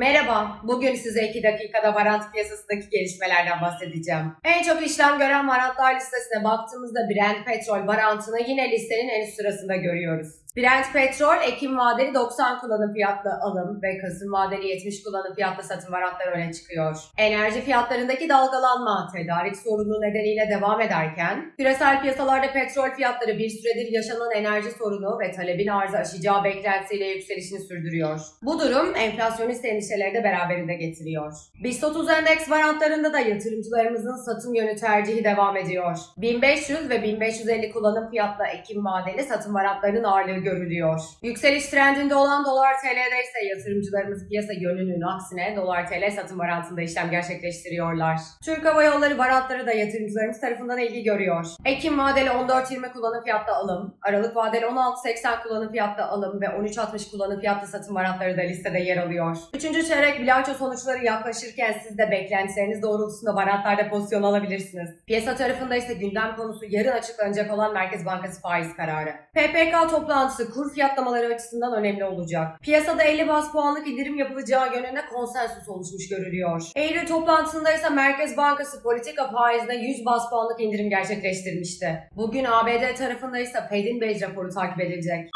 Merhaba, bugün size 2 dakikada varant piyasasındaki gelişmelerden bahsedeceğim. En çok işlem gören varantlar listesine baktığımızda Brent petrol varantını yine listenin en üst sırasında görüyoruz. Brent petrol, Ekim vadeli 90 kullanım fiyatlı alım ve Kasım vadeli 70 kullanım fiyatlı satım varantları öne çıkıyor. Enerji fiyatlarındaki dalgalanma, tedarik sorunu nedeniyle devam ederken, küresel piyasalarda petrol fiyatları bir süredir yaşanan enerji sorunu ve talebin arzı aşacağı beklentisiyle yükselişini sürdürüyor. Bu durum enflasyonist endişeleri de beraberinde getiriyor. BIST 30 endeks varantlarında da yatırımcılarımızın satım yönü tercihi devam ediyor. 1500 ve 1550 kullanım fiyatlı Ekim vadeli satım varantlarının ağırlığı görülüyor. Yükseliş trendinde olan dolar TL'de ise yatırımcılarımız piyasa yönünün aksine dolar TL satım varantında işlem gerçekleştiriyorlar. Türk Hava Yolları varantları da yatırımcılarımız tarafından ilgi görüyor. Ekim vadeli 14.20 kullanım fiyatlı alım, Aralık vadeli 16.80 kullanım fiyatlı alım ve 13.60 kullanım fiyatlı satım varantları da listede yer alıyor. Üçüncü çeyrek bilanço sonuçları yaklaşırken siz de beklentileriniz doğrultusunda varantlarda pozisyon alabilirsiniz. Piyasa tarafında ise gündem konusu yarın açıklanacak olan Merkez Bankası faiz kararı. PPK toplantısı kur fiyatlamaları açısından önemli olacak. Piyasada 50 bas puanlık indirim yapılacağı yönünde konsensus oluşmuş görülüyor. Eylül toplantısında ise Merkez Bankası politika faizine 100 bas puanlık indirim gerçekleştirmişti. Bugün ABD tarafında ise Fed'in Base raporu takip edilecek.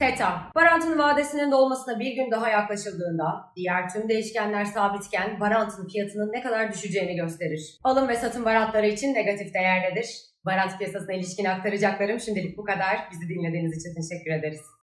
Teta, varantın vadesinin dolmasına bir gün daha yaklaşıldığında diğer tüm değişkenler sabitken varantın fiyatının ne kadar düşeceğini gösterir. Alım ve satım varantları için negatif değerdedir. Varant piyasasına ilişkin aktaracaklarım şimdilik bu kadar. Bizi dinlediğiniz için teşekkür ederiz.